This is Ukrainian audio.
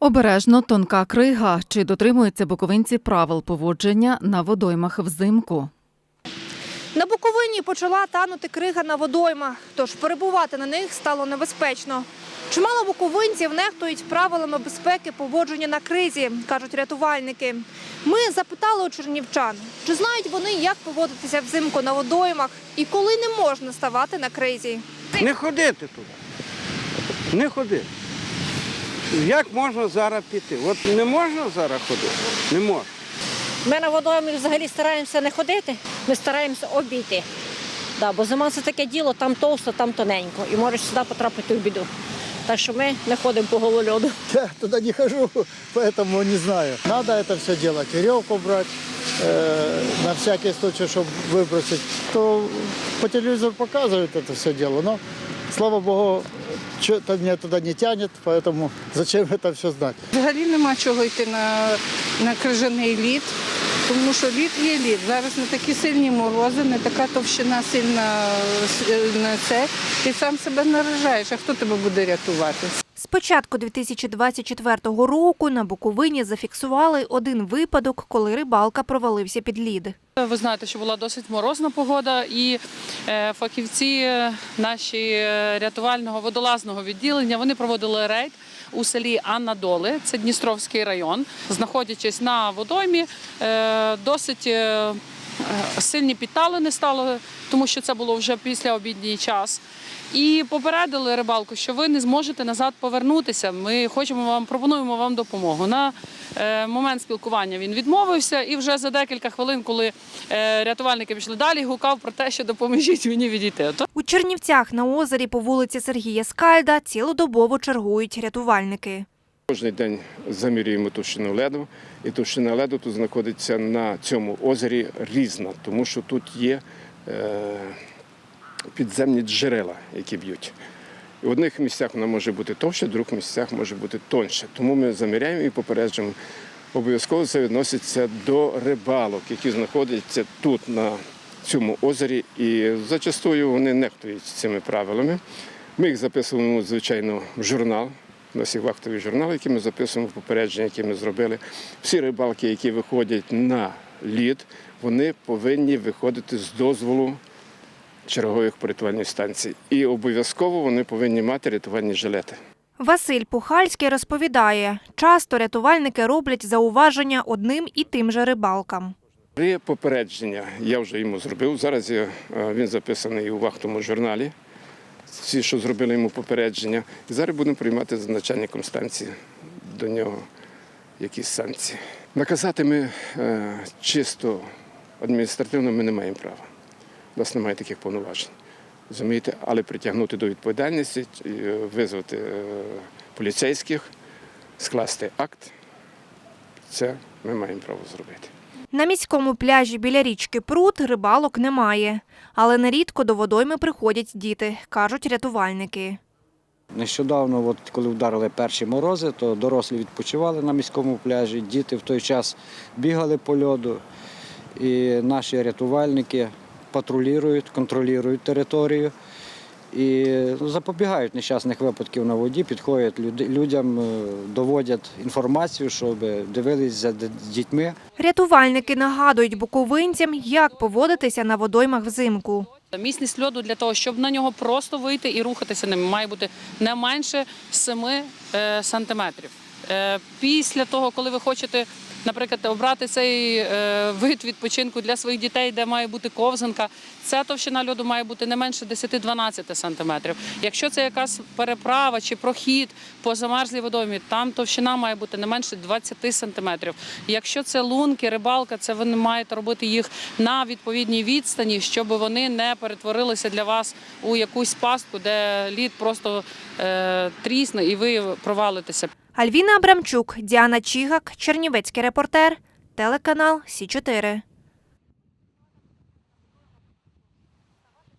Обережно тонка крига. Чи дотримуються буковинці правил поводження на водоймах взимку? На Буковині почала танути крига на водоймах, тож перебувати на них стало небезпечно. Чимало буковинців нехтують правилами безпеки поводження на кризі, кажуть рятувальники. Ми запитали у чернівчан, чи знають вони, як поводитися взимку на водоймах і коли не можна ставати на кризі. Не ходити туди. Не ходити. Як можна зараз піти? От не можна зараз ходити? Не можна. Ми на водоймі взагалі стараємося не ходити, ми стараємося обійти. Да, бо зима це таке діло, там товсто, там тоненько, і можеш сюди потрапити в біду. Так що ми не ходимо по голольоду. Я туда не хожу, поэтому не знаю. Надо это все делать, веревку брать, э, на всякий случай, чтобы выбросить. То по телевизору показывают это все дело, но, слава богу, что-то туда не тянет, поэтому зачем это все знать? Взагалі нема чого йти на, на крижаний лід, тому що лід є лід. Зараз не такі сильні морози, не така товщина сильна е, на це. Ти сам себе наражаєш, а хто тебе буде рятувати? З початку 2024 року на Буковині зафіксували один випадок, коли рибалка провалився під лід. Ви знаєте, що була досить морозна погода, і е, фахівці е, наші е, рятувального водолазного відділення вони проводили рейд у селі Анна-Доли, це Дністровський район, знаходячись на водоймі, досить. Е, Сильні підталини стало, тому що це було вже після обідній час. І попередили рибалку, що ви не зможете назад повернутися. Ми хочемо вам пропонуємо вам допомогу. На е, момент спілкування він відмовився, і вже за декілька хвилин, коли е, рятувальники пішли далі, гукав про те, що допоможіть мені відійти. У Чернівцях на озері по вулиці Сергія Скальда цілодобово чергують рятувальники. Кожний день замірюємо товщину леду, і товщина леду тут знаходиться на цьому озері різна, тому що тут є е, підземні джерела, які б'ють. В одних місцях вона може бути товща, в других місцях може бути тоньше. Тому ми заміряємо і попереджуємо. Обов'язково це відноситься до рибалок, які знаходяться тут на цьому озері, і зачастую вони нехтують цими правилами. Ми їх записуємо, звичайно, в журнал. У нас є вахтовий журнал, який ми записуємо попередження, які ми зробили. Всі рибалки, які виходять на лід, вони повинні виходити з дозволу чергових порятувальних станцій. І обов'язково вони повинні мати рятувальні жилети. Василь Пухальський розповідає, часто рятувальники роблять зауваження одним і тим же рибалкам. При попередження я вже йому зробив. Зараз е, він записаний у вахтовому журналі. Всі, що зробили йому попередження. І зараз будемо приймати за начальником станції до нього якісь санкції. Наказати ми е, чисто адміністративно ми не маємо права. У нас немає таких повноважень. Розумієте, але притягнути до відповідальності, е, визвати е, поліцейських, скласти акт, це ми маємо право зробити. На міському пляжі біля річки Прут рибалок немає, але нерідко до водойми приходять діти, кажуть рятувальники. Нещодавно, от коли вдарили перші морози, то дорослі відпочивали на міському пляжі, діти в той час бігали по льоду, і наші рятувальники патрулюють, контролюють територію і ну, запобігають нещасних випадків на воді, підходять люди- людям, е, доводять інформацію, щоб дивились за дітьми. Рятувальники нагадують буковинцям, як поводитися на водоймах взимку. міцність льоду для того, щоб на нього просто вийти і рухатися ним, має бути не менше 7 е, сантиметрів. Е, Після того, коли ви хочете, наприклад, обрати цей е, вид відпочинку для своїх дітей, де має бути ковзанка, ця товщина льоду має бути не менше 10-12 сантиметрів. Якщо це якась переправа чи прохід по замерзлій водоймі, там товщина має бути не менше 20 сантиметрів. Якщо це лунки, рибалка, це ви маєте робити їх на відповідній відстані, щоб вони не перетворилися для вас у якусь пастку, де лід просто е, трісне і ви провалитеся. Альвіна Абрамчук, Діана Чігак, Чернівецький репортер, телеканал Сі 4